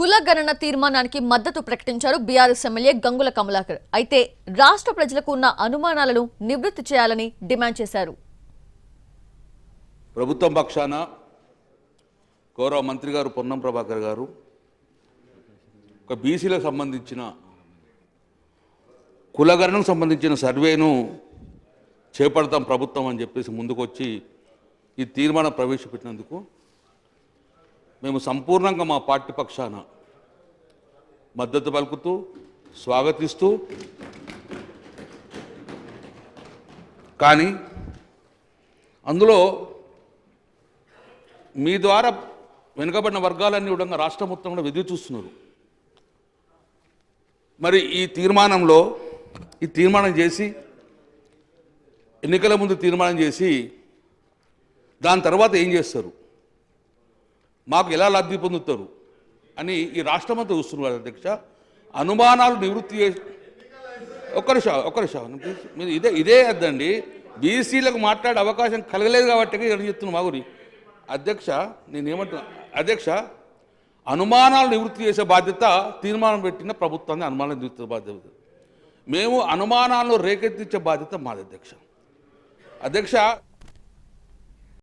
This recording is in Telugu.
కుల గణన తీర్మానానికి మద్దతు ప్రకటించారు బీఆర్ఎస్ ఎమ్మెల్యే గంగుల కమలాకర్. అయితే రాష్ట్ర ప్రజలకు ఉన్న అనుమానాలను నివృత్తి చేయాలని డిమాండ్ చేశారు. ప్రభుత్వం పక్షాన గౌరవ మంత్రి గారు పొన్నం ప్రభాకర్ గారు ఒక బీసీలకు సంబంధించిన కులగణనకు సంబంధించిన సర్వేను చేపడతాం ప్రభుత్వం అని చెప్పేసి ముందుకొచ్చి ఈ తీర్మానం ప్రవేశపెట్టినందుకు మేము సంపూర్ణంగా మా పార్టీ పక్షాన మద్దతు పలుకుతూ స్వాగతిస్తూ కానీ అందులో మీ ద్వారా వెనుకబడిన వర్గాలన్నీ కూడా రాష్ట్రం మొత్తం కూడా వెదురు చూస్తున్నారు. మరి ఈ తీర్మానంలో ఈ తీర్మానం చేసి ఎన్నికల ముందు తీర్మానం చేసి దాని తర్వాత ఏం చేస్తారు? మాకు ఎలా లబ్ధి పొందుతారు? అని ఈ రాష్ట్రమంతా చూస్తున్నారు అధ్యక్ష. అనుమానాలు నివృత్తి చేసి ఒక్క నిమిషం ఒక్క నిమిషం. మీరు ఇదే ఇదే అద్దండి బీసీలకు మాట్లాడే అవకాశం కలగలేదు కాబట్టి ఇక్కడ చెప్తున్నా మా గురి అధ్యక్ష నేనేమంటున్నా అధ్యక్ష అనుమానాలు నివృత్తి చేసే బాధ్యత తీర్మానం పెట్టిన ప్రభుత్వాన్ని అనుమానం నివృత్తి బాధ్యత. మేము అనుమానాలను రేకెత్తించే బాధ్యత మాది అధ్యక్ష. అధ్యక్ష